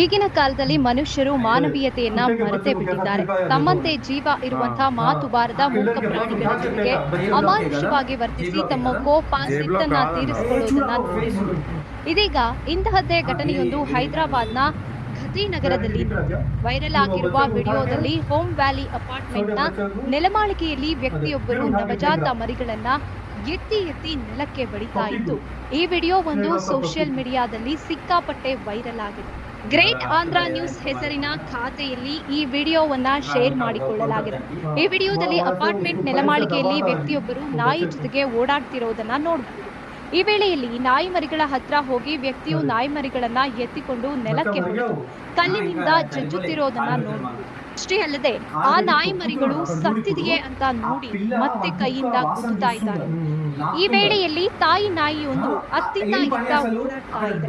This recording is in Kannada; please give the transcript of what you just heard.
ಈಗಿನ ಕಾಲದಲ್ಲಿ ಮನುಷ್ಯರು ಮಾನವೀಯತೆಯನ್ನ ಮರೆತೇ ಬಿಟ್ಟಿದ್ದಾರೆ. ತಮ್ಮಂತೆ ಜೀವ ಇರುವಂತಹ ಮಾತು ಬಾರದ ಮೂಕ ಪ್ರಾಣಿಗಳ ಜೊತೆಗೆ ಅಮಾನುಷವಾಗಿ ವರ್ತಿಸಿ ತಮ್ಮ ಕೋಪ ಸಿಟ್ಟನ್ನ ತೀರಿಸಿಕೊಳ್ಳುವುದನ್ನ ಇದೀಗ ಇಂತಹದ್ದೇ ಘಟನೆಯೊಂದು ಹೈದರಾಬಾದ್ನ ನಗರದಲ್ಲಿ ವೈರಲ್ ಆಗಿರುವ ವಿಡಿಯೋದಲ್ಲಿ ಹೋಮ್ ವ್ಯಾಲಿ ಅಪಾರ್ಟ್ಮೆಂಟ್ನ ನೆಲಮಾಳಿಗೆಯಲ್ಲಿ ವ್ಯಕ್ತಿಯೊಬ್ಬರು ನವಜಾತ ಮರಿಗಳನ್ನ ಎತ್ತಿ ಎತ್ತಿ ನೆಲಕ್ಕೆ ಬಡಿತಾ ಇದ್ದು. ಈ ವಿಡಿಯೋ ಒಂದು ಸೋಷಿಯಲ್ ಮೀಡಿಯಾದಲ್ಲಿ ಸಿಕ್ಕಾಪಟ್ಟೆ ವೈರಲ್ ಆಗಿದೆ. ಗ್ರೇಟ್ ಆಂಧ್ರ ನ್ಯೂಸ್ ಹೆಸರಿನ ಖಾತೆಯಲ್ಲಿ ಈ ವಿಡಿಯೋವನ್ನ ಶೇರ್ ಮಾಡಿಕೊಳ್ಳಲಾಗಿದೆ. ಈ ವಿಡಿಯೋದಲ್ಲಿ ಅಪಾರ್ಟ್ಮೆಂಟ್ ನೆಲಮಾಳಿಗೆಯಲ್ಲಿ ವ್ಯಕ್ತಿಯೊಬ್ಬರು ನಾಯಿ ಜೊತೆಗೆ ಓಡಾಡ್ತಿರೋದನ್ನ ನೋಡಬಹುದು ಈ ವೇಳೆಯಲ್ಲಿ ನಾಯಿ ಮರಿಗಳ ಹತ್ರ ಹೋಗಿ ವ್ಯಕ್ತಿಯು ನಾಯಿ ಮರಿಗಳನ್ನ ಎತ್ತಿಕೊಂಡು ನೆಲಕ್ಕೆ ಕಲ್ಲಿನಿಂದ ಜಜ್ಜುತ್ತಿರೋದನ್ನ ನೋಡಬಹುದು ಅಷ್ಟೇ ಅಲ್ಲದೆ ಆ ನಾಯಿ ಮರಿಗಳು ಸತ್ತಿದೆಯೇ ಅಂತ ನೋಡಿ ಮತ್ತೆ ಕೈಯಿಂದ ಕುತ್ತುತ್ತಾ ಇದ್ದಾರೆ. ಈ ವೇಳೆಯಲ್ಲಿ ತಾಯಿ ನಾಯಿಯೊಂದು ಅತ್ತಿಂದ ಇತ್ತ ಓಡಾಡ್ತಾ ಇದೆ